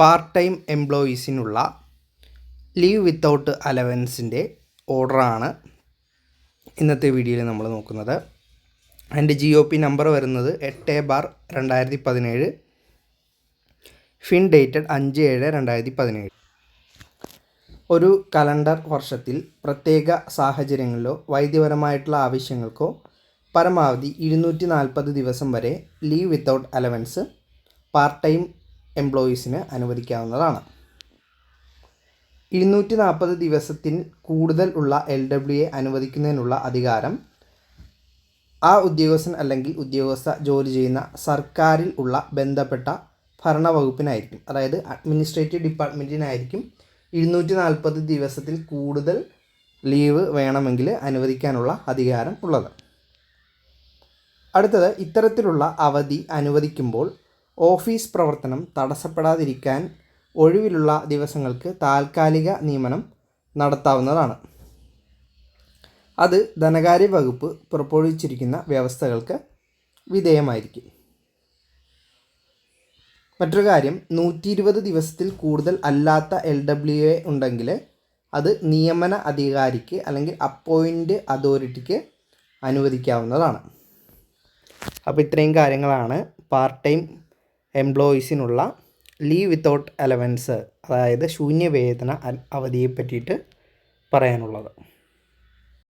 Part time എംപ്ലോയീസിനുള്ള leave without അലവൻസിന്റെ ഓർഡറാണ് ഇന്നത്തെ വീഡിയോയിൽ നമ്മൾ നോക്കുന്നത്. അതിന്റെ ജി ഒ പി നമ്പർ വരുന്നത് എട്ട് ബാർ രണ്ടായിരത്തി പതിനേഴ് ഫിൻ ഡേറ്റഡ് അഞ്ച് ഏഴ് രണ്ടായിരത്തി പതിനേഴ് ഒരു കലണ്ടർ വർഷത്തിൽ പ്രത്യേക സാഹചര്യങ്ങളിലോ വൈദ്യപരമായിട്ടുള്ള ആവശ്യങ്ങൾക്കോ പരമാവധി ഇരുന്നൂറ്റി നാൽപ്പത് ദിവസം വരെ leave without allowance part time എംപ്ലോയീസിന് അനുവദിക്കാവുന്നതാണ്. ഇരുന്നൂറ്റി നാൽപ്പത് ദിവസത്തിൽ കൂടുതൽ ഉള്ള എൽ ഡബ്ല്യു എ അനുവദിക്കുന്നതിനുള്ള അധികാരം ആ ഉദ്യോഗസ്ഥൻ അല്ലെങ്കിൽ ഉദ്യോഗസ്ഥ ജോലി ചെയ്യുന്ന സർക്കാരിൽ ഉള്ള ബന്ധപ്പെട്ട ഭരണവകുപ്പിനായിരിക്കും. അതായത് അഡ്മിനിസ്ട്രേറ്റീവ് ഡിപ്പാർട്ട്മെന്റിനായിരിക്കും ഇരുന്നൂറ്റി നാൽപ്പത് ദിവസത്തിൽ കൂടുതൽ ലീവ് വേണമെങ്കിൽ അനുവദിക്കാനുള്ള അധികാരം ഉള്ളത്. അടുത്തത് ഇത്തരത്തിലുള്ള അവധി അനുവദിക്കുമ്പോൾ ഓഫീസ് പ്രവർത്തനം തടസ്സപ്പെടാതിരിക്കാൻ ഒഴിവിലുള്ള ദിവസങ്ങൾക്ക് താൽക്കാലിക നിയമനം നടത്താവുന്നതാണ്. അത് ധനകാര്യ വകുപ്പ് പുറപ്പെടുവിച്ചിരിക്കുന്ന വ്യവസ്ഥകൾക്ക് വിധേയമായിരിക്കും. മറ്റൊരു കാര്യം നൂറ്റി ഇരുപത് ദിവസത്തിൽ കൂടുതൽ അല്ലാത്ത എൽ ഡബ്ല്യു എ ഉണ്ടെങ്കിൽ അത് നിയമന അധികാരിക്ക് അല്ലെങ്കിൽ അപ്പോയിന്റ് അതോറിറ്റിക്ക് അനുവദിക്കാവുന്നതാണ്. അപ്പോൾ ഇത്രയും കാര്യങ്ങളാണ്. പാർട്ട് ടൈം എംപ്ലോയീസിനുള്ള ലീവ് വിത്തൗട്ട് അലവൻസ് അതായത് ശൂന്യവേതന അവധിയെ പറ്റിയിട്ട് പറയാനുള്ളത്.